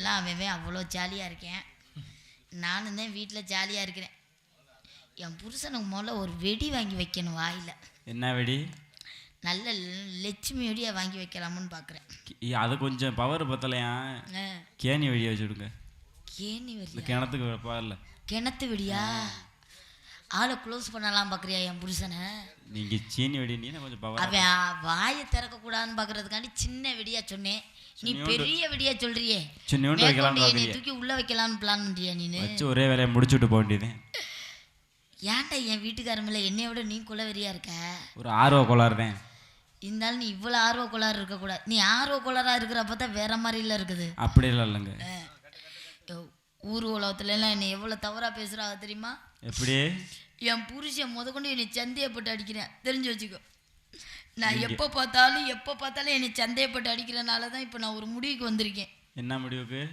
எல்லாம் அவன் அவ்வளோ ஜாலியாக இருக்கேன். நானும் தான் வீட்டில் ஜாலியாக இருக்கிறேன். என் புருஷனுக்கு முதல்ல ஒரு வெடி வாங்கி வைக்கணும் வாயில். என்ன வெடி? நல்ல லட்சுமி வெடியாக வாங்கி வைக்கலாம்னு பார்க்குறேன் அது கொஞ்சம் பவர் பத்தலையா? கேணி வெடியை வச்சுடுங்க கேணி வெடியா? கிணத்துக்கு வைப்பார்ல கிணத்து வெடியா? ஆளை க்ளோஸ் பண்ணலாம் பார்க்குறியா என் புருஷனை? நீங்க சீனி வெடி நீ கொஞ்சம் பவர் அவன் வாயை திறக்கக்கூடாதுன்னு பார்க்கறதுக்காண்டி சின்ன வெடியா சொன்னேன். நீ பெரிய வெடியா சொல்றியே. சின்னோண்டு பார்க்குறியே தூக்கி உள்ள வைக்கலாம்னு பிளான் பண்றியா நீனு? வச்சு ஒரே வேலையை முடிச்சுட்டு போக வேண்டியது. ஏன்டா என் வீட்டுக்காரமில்ல என்னைய விட நீ குலவெறியா இருக்க? ஒரு ஆர்வ கோளாறு தான். இருந்தாலும் நீ இவ்வளோ ஆர்வ கோளாறு இருக்கக்கூடாது நீ ஆர்வ கோளாறா இருக்கிறப்ப தான் வேற மாதிரில இருக்குது. அப்படியெல்லாம் இல்லைங்க. அஹ். யோ, ஊர் உலகத்துல எல்லாம் என்னை எவ்வளோ தவறா பேசுறாங்க தெரியுமா? எப்படி? என் புருஷன் முதற்கொண்டு என்னை சந்தேகப்பட்டு அடிக்கிறேன். தெரிஞ்சு வச்சுக்கோ. நான் எப்போ பார்த்தாலும் எப்போ பார்த்தாலும் என்னை சந்தேகப்பட்டு அடிக்கிறனால தான் இப்போ நான் ஒரு முடிவுக்கு வந்திருக்கேன். என்ன முடிவுக்கு?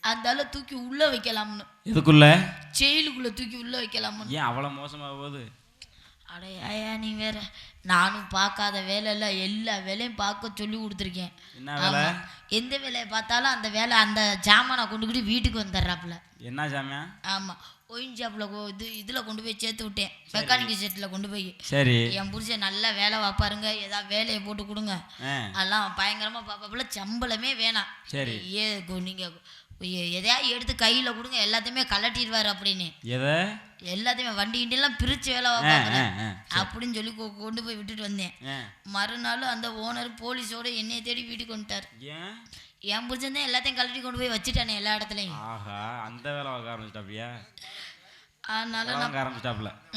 ஆளை தூக்கி உள்ள வைக்கலாம்னு. எதுக்குள்ள? செயலுக்குள்ள தூக்கி உள்ள வைக்கலாம்னு. ஏன் அவ்வளோ மோசமாக போகுது? அடே நீ வேற நானும் பார்க்காத வேலை இல்லை. எல்லா வேலையும் பார்க்க சொல்லி கொடுத்துருக்கேன். என்ன வேலை? ஆமா. எந்த வேலையை பார்த்தாலும் அந்த வேலை அந்த ஜாமானை கொண்டுக்கிட்டு வீட்டுக்கு வந்துடுறாப்புல. என்ன சாமியா ஆமாம் ஒயின் ஷாப்பில் இது இதில் கொண்டு போய் சேர்த்து விட்டேன். மெக்கானிக் செட்டில் கொண்டு போய். சரி. என் புருஷன் நல்லா வேலை பார்ப்பாருங்க. ஏதாவது வேலையை போட்டு கொடுங்க. ஆ. அதெல்லாம் பயங்கரமாக பார்ப்பாப்புல. சம்பளமே வேணாம். சரி. ஏ நீங்கள் எதையாவது எடுத்து கையில் கொடுங்க எல்லாத்தையுமே கலட்டிடுவார் அப்படின்னு. எதை? எல்லாத்தையுமே வண்டி கிண்டிலாம் பிரித்து வேலை அப்படின்னு சொல்லி கொண்டு போய் விட்டுட்டு வந்தேன். ஆ. மறுநாள் அந்த ஓனர் போலீஸோட என்னைய தேடி வீட்டுக்கு வந்துட்டார். என் தான் எல்லாத்தையும் கழட்டி கொண்டு போய் வச்சுட்டானே எல்லா இடத்துலையும். ஆஹா அந்த வேலை ஆரம்பிச்சிட்டாப்பியா அதனால நான்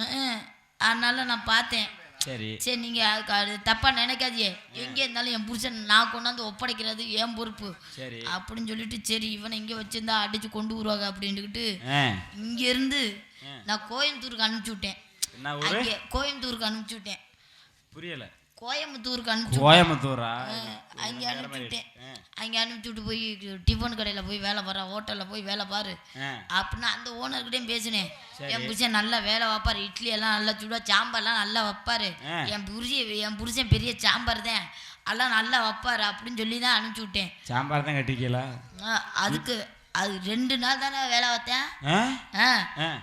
அஹ், அதனால நான் பார்த்தேன். சரி. சரி நீங்கள் அதுக்கு அது தப்பாக நினைக்காதீங்க. எங்கே இருந்தாலும் என் புருஷன் நான் கொண்டாந்து ஒப்படைக்கிறது என் பொறுப்பு. சரி. அப்படின்னு சொல்லிட்டு சரி இவனை இங்கே வச்சிருந்தா அடித்து கொண்டு வருவாங்க அப்படின்ட்டுக்கிட்டு ஆ. இங்கேருந்து நான் கோயம்புத்தூருக்கு அனுப்பிச்சி விட்டேன். கோயம்புத்தூருக்கு அனுப்பிச்சி விட்டேன். புரியல. கோயம்புத்தூருக்கு அனுப்பிச்சு கோயம்புத்தூரா? அங்கே அனுப்பிச்சு விட்டேன். அங்கே அனுப்பிச்சு விட்டு போய் டிஃபன் கடையில் போய் வேலை பாரு ஹோட்டலில் போய் வேலை பாரு. அப்படின்னா அந்த ஓனர்கிட்டையும் பேசினேன். என் புருஷன் நல்லா வேலை வைப்பாரு இட்லி எல்லாம் நல்லா சுடுவா சாம்பார்லாம் நல்லா வைப்பாரு. என் புருஷன் என் புருஷன் பெரிய சாம்பார் தான். அதெல்லாம் நல்லா வைப்பாரு அப்படின்னு சொல்லி தான் அனுப்பிச்சு விட்டேன். சாம்பார் தான் கட்டிக்கலா ஆ, அதுக்கு அது ரெண்டு நாள் தானே வேலை பார்த்தேன்.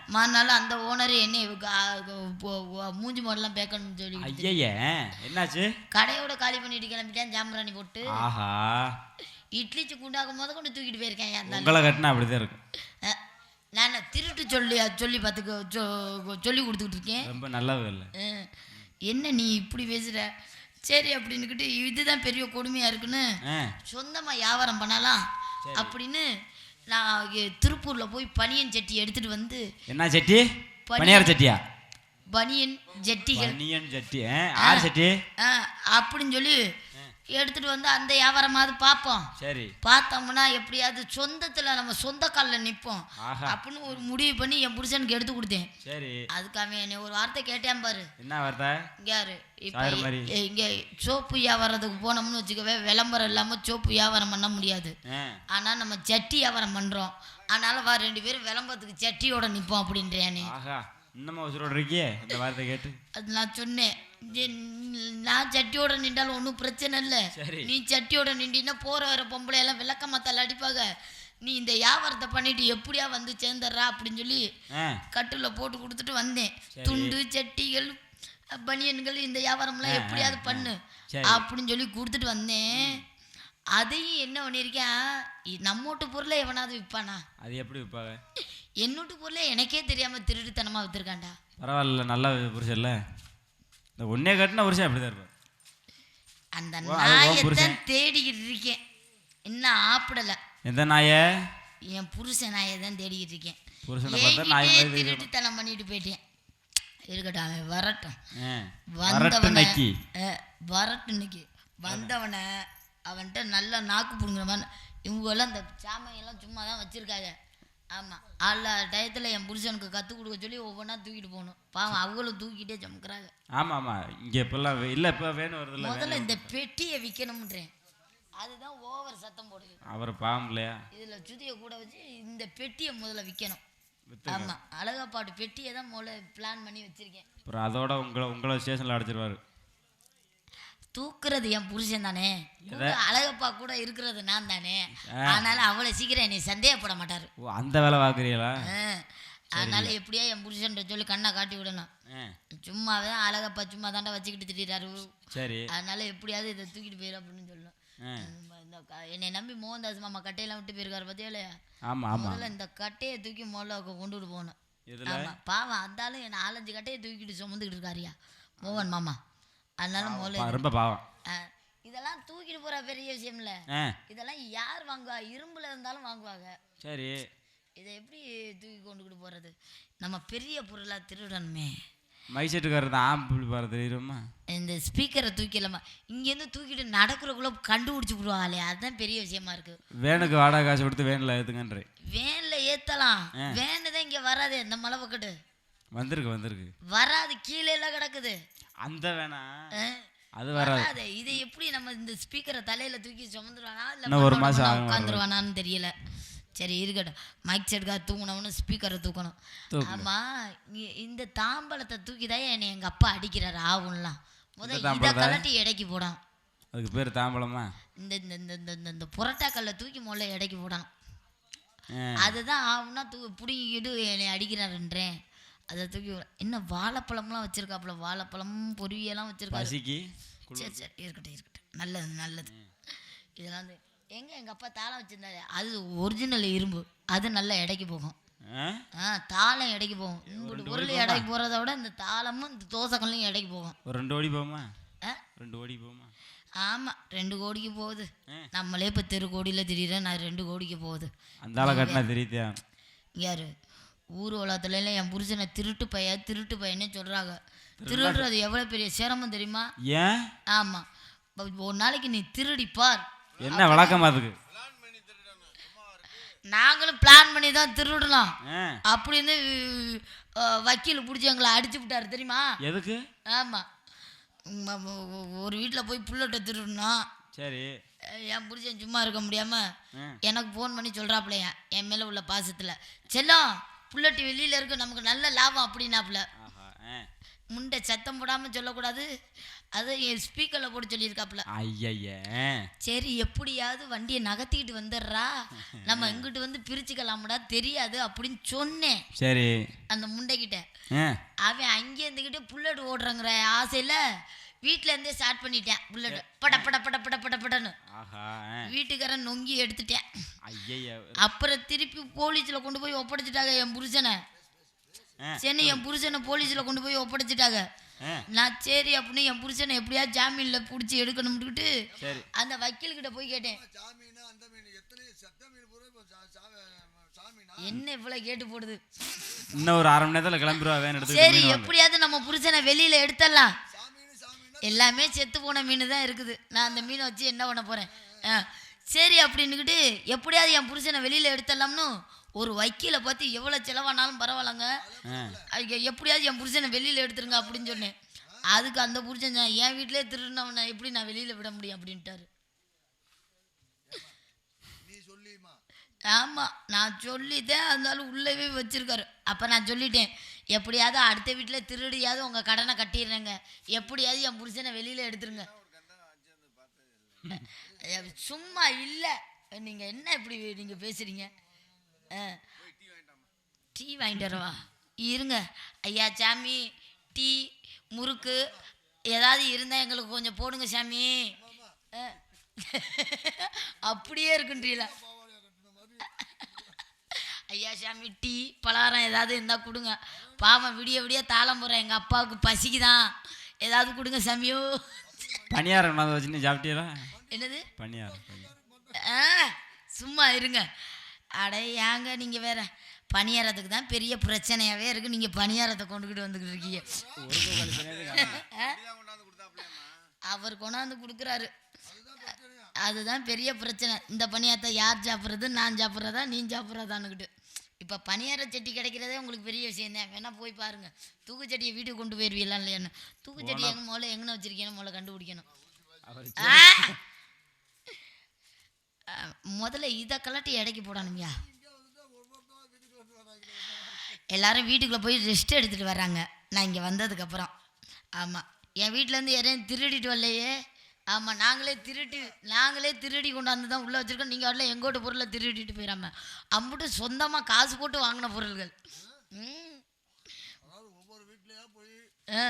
மறுநாள் அந்த ஓனர் என்னை மூஞ்சி மாடலாம் பேக்கணும்னு சொல்லி என்னாச்சு? கடையோட காலி பண்ணிட்டு கிளம்பிட்டேன் ஜாம்பராணி போட்டு. ஆஹா. இட்லி குண்டாக்கும் போது கொண்டு தூக்கிட்டு போயிருக்கேன். உங்களை கட்டினா அப்படிதான் இருக்கும். நான் திருட்டு சொல்லி சொல்லி பார்த்துக்க சொல்லி கொடுத்துக்கிட்டு இருக்கேன். ரொம்ப நல்லது இல்லை. என்ன நீ இப்படி பேசுற? சரி அப்படின்னுக்கிட்டு இதுதான் பெரிய கொடுமையா இருக்குன்னு ஆ. சொந்தமா வியாபாரம் பண்ணலாம் அப்படின்னு நான் திருப்பூர்ல போய் பனியன் சட்டி எடுத்துட்டு வந்து என்ன சட்டி பனி- பனியார சட்டியா பனியன் ஜட்டிகள். பனியன் சட்டி ஆ ஆறு சட்டி அப்படின்னு சொல்லி எடுத்துட்டு வந்து அந்த வியாபாரமாவது பார்ப்போம். சரி. பார்த்தோம்னா எப்படியாவது சொந்தத்துல நம்ம சொந்த காலில் நிற்போம் அப்படின்னு ஒரு முடிவு பண்ணி என் புருஷனுக்கு எடுத்து கொடுத்தேன். சரி. அதுக்கு அவன் என்னை ஒரு வார்த்தை கேட்டேன் பாரு. என்ன வார்த்தை? யாரு? இப்போ. இங்க சோப்பு வியாபாரத்துக்கு போனோம்னு வச்சுக்கவே விளம்பரம் இல்லாம சோப்பு வியாபாரம் பண்ண முடியாது. ஆ. ஆனா நம்ம சட்டி வியாபாரம் பண்றோம். அதனால வா ரெண்டு பேரும் விளம்பரத்துக்கு சட்டியோட நிற்போம் அப்படின்றேன் இன்னமும் உசுரோட இருக்கியே? இந்த வார்த்தை கேட்டு. அது நான் சொன்னேன். நான் சட்டியோட நின்றாலும் ஒன்றும் பிரச்சனை இல்லை. நீ சட்டியோட நின்றீன்னா போற வர பொம்பளை எல்லாம் விளக்க மாத்தால அடிப்பாங்க நீ இந்த வியாபாரத்தை பண்ணிட்டு எப்படியா வந்து சேர்ந்துடுறா அப்படின்னு சொல்லி கட்டில் போட்டு கொடுத்துட்டு வந்தேன். துண்டு சட்டிகள் பனியன்கள் இந்த வியாபாரம்லாம் எப்படியாவது பண்ணு. அப்படின்னு சொல்லி கொடுத்துட்டு வந்தேன். அதையும் என்ன பண்ணியிருக்கேன் இ- நம்ம வீட்டு பொருளை எவனாவது விற்பானா? அது எப்படி விற்பாங்க? என்னோட்டு பொருளை எனக்கே தெரியாம திருட்டுத்தனமா வித்துருக்காண்டா பரவாயில்ல நல்ல இல்லை இந்த ஒன்னே கட்டின புருஷன் அப்படி தான் இருப்பார். அந்த நாயத்தான். தேடிக்கிட்டு இருக்கேன். இன்னும் ஆப்பிடல. எந்த நாயை? என் புருஷன் நாயை தான் தேடிக்கிட்டு இருக்கேன். புருஷனை பார்த்தா நாய். திருட்டுத்தனம் பண்ணிட்டு போயிட்டேன். இருக்கட்டும் அவன் வரட்டும். வரட்டு வந்தவனை வரட்டும் இன்னைக்கு. வந்தவனை அவன்கிட்ட நல்லா நாக்கு பிடுங்குற மாதிரி இவங்கெல்லாம் இந்த சாமையெல்லாம் சும்மா தான் வச்சுருக்காங்க. ஆமாம் அல்ல டயத்தில் என் புருஷனுக்கு கற்றுக் கொடுக்க சொல்லி ஒவ்வொன்றா தூக்கிட்டு போகணும். பாவம் அவங்களும் தூக்கிட்டே சமைக்கிறாங்க ஆமாம். ஆமாம் இங்கே இப்போல்லாம் இல்லை இப்போ வேணும் வருதுல்ல முதல்ல இந்த பெட்டியை விற்கணும்ன்றேன் அதுதான் ஓவர் சத்தம் போடுது. அவர் பாவம் இல்லையா? இதில் சுதியை கூட வச்சு இந்த பெட்டியை முதல்ல விற்கணும் ஆமாம் அழகாப்பாட்டு பெட்டியை தான் முதல்ல பிளான் பண்ணி வச்சுருக்கேன். அப்புறம் அதோட உங்களை உங்களை ஸ்டேஷனில் அடைச்சிருவாரு. தூக்குறது என் புருஷன் தானே? அழகப்பா கூட இருக்கிறது நான் தானே? அதனால அவ்வளோ சீக்கிரம் என்னை சந்தேகப்பட மாட்டாரு. அந்த வேலை பார்க்குறீங்களா? அதனால எப்படியா என் புருஷன்ற சொல்லி கண்ணை காட்டி விடணும். சும்மாவே அழகப்பா சும்மா தாண்டா வச்சுக்கிட்டு திட்டாரு சரி. அதனால எப்படியாவது இதை தூக்கிட்டு போயிரு அப்படின்னு சொல்லணும். என்னை நம்பி மோகன்தாஸ் மாமா கட்டையெல்லாம் விட்டு போயிருக்காரு பார்த்தியா இல்லையா? முதல்ல இந்த கட்டையை தூக்கி முதல்ல கொண்டுட்டு போகணும். பாவம் அந்தாலும் என்ன நாலஞ்சு கட்டையை தூக்கிட்டு சுமந்துக்கிட்டு இருக்காருயா மோகன் மாமா. அதனால முதல்ல ரொம்ப பாவம். இதெல்லாம் தூக்கிட்டு போற பெரிய விஷயம்ல. ஆ. இதெல்லாம் யார் வாங்குவா? இரும்புல இருந்தாலும் வாங்குவாங்க. சரி. இதை எப்படி தூக்கி கொண்டுக்கிட்டு போறது? நம்ம பெரிய பொருளா திருடணுமே. மைசெட்டுக்காரர் தான் ஆம்பி பாரு தெரியுமா? இந்த ஸ்பீக்கரை தூக்கிடலாமா? இங்கேருந்து தூக்கிட்டு நடக்கிறக்குள்ள கண்டுபிடிச்சி விடுவாங்களே அதுதான் பெரிய விஷயமா இருக்கு. வேனுக்கு வாடகை காசு கொடுத்து வேனில் ஏற்றுங்கன்றே வேன்ல ஏத்தலாம். வேனு தான் இங்க வராது. இந்த மலை பக்கத்து. வந்திருக்கு வந்திருக்கு. வராது. கீழே எல்லாம் கிடக்குது. அந்த வேணா. ஆ? அது வராது. இதை எப்படி நம்ம இந்த ஸ்பீக்கரை தலையில தூக்கி சுமந்துருவானா? இன்னும் ஒரு மாசம் உட்காந்துருவானான்னு தெரியல. சரி இருக்கட்டும். மைக் செட்காக தூக்கணும்னு ஸ்பீக்கரை தூக்கணும். தூக்கு. ஆமா இந்த தாம்பலத்தை தூக்கி தான் என்னை எங்க அப்பா அடிக்கிறாரு ஆவும்லாம் முத இதை? கலட்டி எடைக்கு போடான். அதுக்கு பேர் தாம்பளமா இந்த இந்த இந்த இந்த இந்த இந்த புரோட்டாக்கல்ல தூக்கி முதல்ல எடைக்கு போடான். அதுதான் ஆகும்னா தூ பிடிங்கிட்டு என்னை அடிக்கிறாருன்றேன். அதை தூக்கி என்ன வாழைப்பழம்லாம் வச்சிருக்காப்புல வாழைப்பழம் பொரியெல்லாம் வச்சிருக்காரு. பசிக்கு? சரி சரி இருக்கட்டும் இருக்கட்டும். நல்லது நல்லது. இதெல்லாம் வந்து எங்க எங்க அப்பா தாளம் வச்சிருந்தாரு அது ஒரிஜினல் இரும்பு. அது நல்லா எடைக்கு போகும். ஆ? தாளம் எடைக்கு போகும். இந்த பொருள் எடைக்கு போகிறத விட இந்த தாளமும் இந்த தோசைக்கல்லும் எடைக்கு போகும். ரெண்டு ஓடி போமா ரெண்டு ஓடி போமா ஆமாம் ரெண்டு கோடிக்கு போகுது. நம்மளே இப்போ தெரு கோடியில் திடீர்னு நான் ரெண்டு கோடிக்கு போகுது. அந்த கட்டினா தெரியுதா யாரு? ஊர் உலகத்துல எல்லாம் என் புருஷனை திருட்டு பைய திருட்டு பையனே சொல்றாங்க. திருடுறது எவ்வளவு பெரிய சிரமம் தெரியுமா? ஏன்? ஆமா. ஒரு நாளைக்கு நீ திருடி பார். என்ன வழக்கமா அதுக்கு? நாங்களும் பிளான் பண்ணி தான் திருடலாம். அப்படின்னு வக்கீல் பிடிச்சி எங்களை அடிச்சு விட்டாரு தெரியுமா? எதுக்கு? ஆமா. ஒரு வீட்டில் போய் புல்லட்டை திருடணும் சரி. என் புருஷன் சும்மா இருக்க முடியாம எனக்கு ஃபோன் பண்ணி சொல்கிறாப்புலையா என் மேலே உள்ள பாசத்தில். செல்லம் புல்லட்டி வெளியில் இருக்கு நமக்கு நல்ல லாபம் அப்படின்னாப்புல. முண்டை சத்தம் போடாமல் சொல்லக்கூடாது. அதை என் ஸ்பீக்கரில் போட்டு சொல்லியிருக்காப்புல. ஐயய்ய சரி எப்படியாவது வண்டியை நகர்த்திக்கிட்டு வந்துடுறா. நம்ம இங்கிட்டு வந்து பிரிச்சுக்கலாம்டா தெரியாது அப்படின்னு சொன்னேன். சரி. அந்த முண்டைக்கிட்ட அவன் அங்கே இருந்துக்கிட்டு புல்லட் ஓடுறங்கிற ஆசையில் வீட்டில் இருந்தே ஸ்டார்ட் பண்ணிட்டேன் புல்லட். பட பட பட பட பட படன்னு. வீட்டுக்காரன் நொங்கி எடுத்துட்டேன். அப்புறம் திருப்பி போலீஸில் கொண்டு போய் ஒப்படைச்சிட்டாங்க என் புருஷனை. சரி என் புருஷனை போலீஸில் கொண்டு போய் ஒப்படைச்சிட்டாங்க. நான் சரி அப்படின்னு என் புருஷனை எப்படியா ஜாமீனில் பிடிச்சி எடுக்கணும்னுட்டு அந்த வக்கீல்கிட்ட போய் கேட்டேன். சாமீன் அந்த மீன் எத்தனை செத்த மீன் பூரா இப்போ சா- சா- சாமீனா? என்ன இவ்வளோ கேட்டு போடுது? இன்னும் ஒரு அரை மணி நேரத்தில் கிளம்பிடுவா வேன் எடுத்து சரி எப்படியாவது நம்ம புருஷனை வெளியில் எடுத்துடலாம். சாமீன் சாமீனா? எல்லாமே செத்து போன மீன் தான் இருக்குது. நான் அந்த மீனை வச்சு என்ன பண்ண போகிறேன் சரி அப்படின்னுக்கிட்டு எப்படியாவது என் புருஷனை வெளியில் எடுத்துடலாம்னு ஒரு வக்கீலை பார்த்து எவ்வளோ செலவானாலும் பரவாயில்லங்க. ஐயா, எப்படியாவது என் புருஷனை வெளியில் எடுத்துருங்க அப்படின்னு சொன்னேன். அதுக்கு அந்த புருஷன் என் வீட்டிலே திருநவனை எப்படி நான் வெளியில் விட முடியும்? அப்படின்ட்டாரு. ஆமாம் நான் சொல்லிட்டேன் இருந்தாலும் உள்ளவே வச்சிருக்காரு. அப்போ நான் சொல்லிட்டேன் எப்படியாவது அடுத்த வீட்டில் திருடியாவது உங்கள் கடனை கட்டிடுறேங்க. எப்படியாவது என் புருஷனை வெளியில் எடுத்துருங்க. சும்மா இல்லை. நீங்கள் என்ன இப்படி நீங்கள் பேசுகிறீங்க ஆ டீ வாங்கிட்டு வரவா? இருங்க. ஐயா சாமி டீ முறுக்கு ஏதாவது இருந்தால் எங்களுக்கு கொஞ்சம் போடுங்க சாமி. அப்படியே இருக்குன்றீல ஐயா சாமி டீ பலகாரம் ஏதாவது இருந்தால் கொடுங்க. பாவம் விடிய விடிய தாளம் போடுறேன். எங்கள் அப்பாவுக்கு பசிக்குதான். ஏதாவது கொடுங்க சாமியோ. பணியாரம் வச்சுன்னு சாப்பிட்டீங்களா? என்னது? பணியாரம். ஆ சும்மா இருங்க. அட ஏங்க நீங்கள் வேற? பணியாரத்துக்கு தான் பெரிய பிரச்சனையாகவே இருக்குது நீங்கள் பணியாரத்தை கொண்டுக்கிட்டு வந்துக்கிட்டு இருக்கீங்க. அவர் கொண்டாந்து கொடுக்குறாரு. அதுதான் பெரிய பிரச்சனை. இந்த பணியாரத்தை யார் சாப்பிட்றது? நான் சாப்பிட்றதா? நீ சாப்பிட்றதான்னுக்கிட்டு இப்போ பணியார சட்டி கிடைக்கிறதே உங்களுக்கு பெரிய விஷயம் தான். வேணா போய் பாருங்க. தூக்குச்சட்டியை வீட்டுக்கு கொண்டு போயிருவீங்களா இல்லையான்னு. தூக்குச்சட்டி எங்க முதல்ல எங்கே வச்சிருக்கேன்னு முதல்ல கண்டுபிடிக்கணும். அவர் ஆ! ஆ, முதல்ல இதை கலட்டி இடைக்கு போடணும்யா. எல்லாரும் வீட்டுக்குள்ளே போய் ரெஸ்ட் எடுத்துகிட்டு வர்றாங்க. நான் இங்கே வந்ததுக்கப்புறம் ஆமாம் என் வீட்டிலேருந்து யாரையும் திருடிட்டு வரலையே. ஆமாம் நாங்களே திருட்டு நாங்களே திருடி கொண்டாந்து தான் உள்ளே வச்சுருக்கோம். நீங்கள் வரல எங்கோட்ட பொருளை திருடிட்டு போயிடாம. அம்புட்டு சொந்தமாக காசு போட்டு வாங்கின பொருள்கள். ம். ஆ,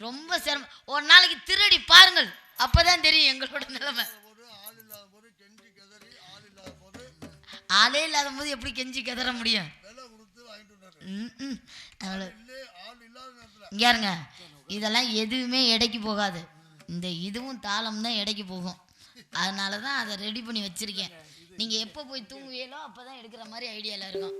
ரொம்ப சிரமம். ஒரு நாளைக்கு திருடி பாருங்கள். அப்பதான் தெரியும் எங்களோட நிலைமை போது ஆள் இல்லாத போது கெஞ்சி கதறி ஆள் இல்லாத போது ஆளே இல்லாத போது எப்படி கெஞ்சி கதற முடியும்? விலை கொடுத்து வாங்கிட்டு வந்தாரு ம், ம். அவ்வளோ இல்லே ஆள் இல்லாத நேரத்துல. இங்க இருங்க இதெல்லாம் எதுவுமே எடைக்கு போகாது. இந்த இதுவும் தாளம் தான் எடைக்கு போகும். அதனால தான் அதை ரெடி பண்ணி வச்சிருக்கேன். நீங்கள் எப்போ போய் தூங்குவீங்களோ அப்போ தான் எடுக்கிற மாதிரி ஐடியாவில் இருக்கும்.